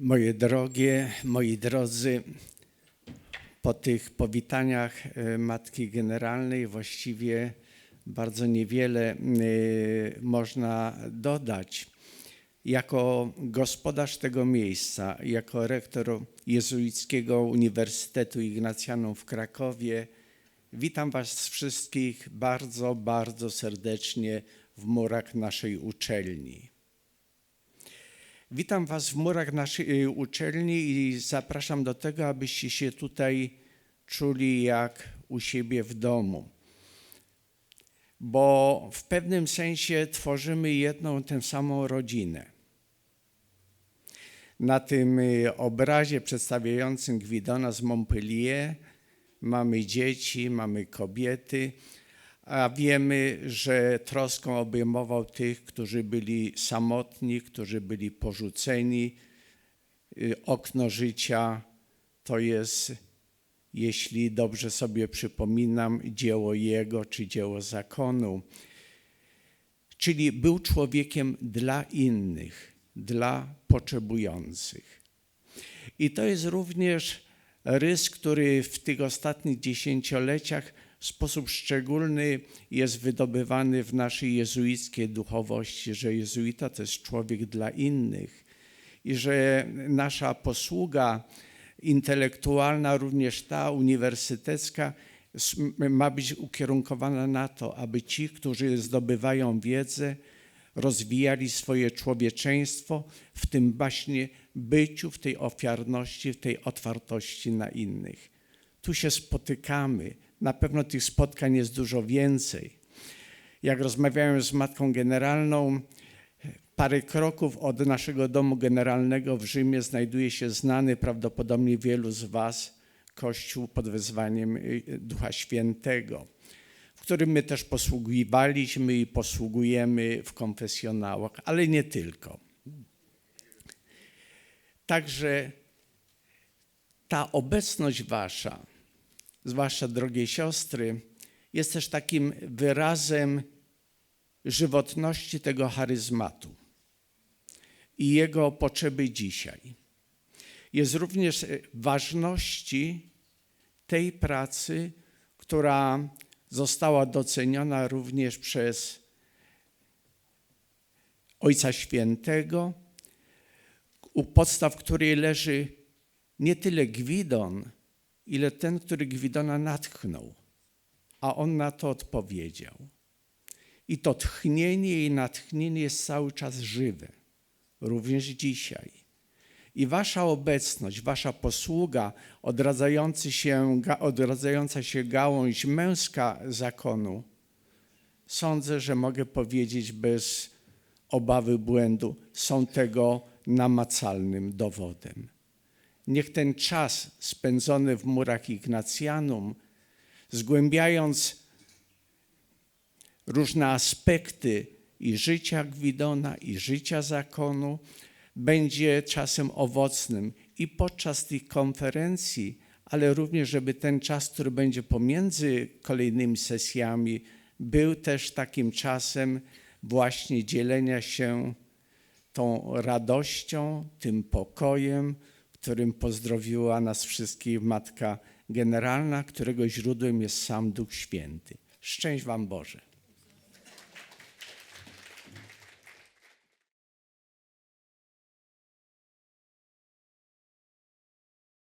Moje drogie, moi drodzy, po tych powitaniach e, Matki Generalnej właściwie bardzo niewiele e, można dodać. Jako gospodarz tego miejsca, jako rektor Jezuickiego Uniwersytetu Ignacjanum w Krakowie, witam Was wszystkich bardzo, bardzo serdecznie w murach naszej uczelni. Witam Was w murach naszej y, uczelni i zapraszam do tego, abyście się tutaj czuli jak u siebie w domu. Bo w pewnym sensie tworzymy jedną tę samą rodzinę. Na tym y, obrazie przedstawiającym Gwidona z Montpellier mamy dzieci, mamy kobiety, a wiemy, że troską obejmował tych, którzy byli samotni, którzy byli porzuceni. Y, okno życia to jest, jeśli dobrze sobie przypominam, dzieło Jego czy dzieło zakonu. Czyli był człowiekiem dla innych, dla potrzebujących. I to jest również rys, który w tych ostatnich dziesięcioleciach w sposób szczególny jest wydobywany w naszej jezuickiej duchowości, że jezuita to jest człowiek dla innych i że nasza posługa intelektualna, również ta uniwersytecka, ma być ukierunkowana na to, aby ci, którzy zdobywają wiedzę, rozwijali swoje człowieczeństwo w tym właśnie byciu, w tej ofiarności, w tej otwartości na innych. Tu się spotykamy na pewno tych spotkań jest dużo więcej. Jak rozmawiałem z Matką Generalną, parę kroków od naszego domu generalnego w Rzymie znajduje się znany prawdopodobnie wielu z Was kościół pod wezwaniem y, Ducha Świętego, w którym my też posługiwaliśmy i posługujemy w konfesjonałach, ale nie tylko. Także ta obecność Wasza, zwłaszcza drogie siostry, jest też takim wyrazem żywotności tego charyzmatu i jego potrzeby dzisiaj. Jest również ważności tej pracy, która została doceniona również przez Ojca Świętego, u podstaw której leży nie tyle Gwidon, ile ten, który Gwidona natchnął, a on na to odpowiedział. I to tchnienie i natchnienie jest cały czas żywe, również dzisiaj. I wasza obecność, wasza posługa, odradzający się, odradzająca się gałąź męska zakonu, sądzę, że mogę powiedzieć bez obawy błędu, są tego namacalnym dowodem. Niech ten czas spędzony w murach Ignacjanum, zgłębiając różne aspekty i życia Gwidona, i życia zakonu, będzie czasem owocnym i podczas tych konferencji, ale również, żeby ten czas, który będzie pomiędzy kolejnymi sesjami, był też takim czasem właśnie dzielenia się tą radością, tym pokojem, którym pozdrowiła nas wszystkich Matka Generalna, którego źródłem jest sam Duch Święty. Szczęść Wam Boże.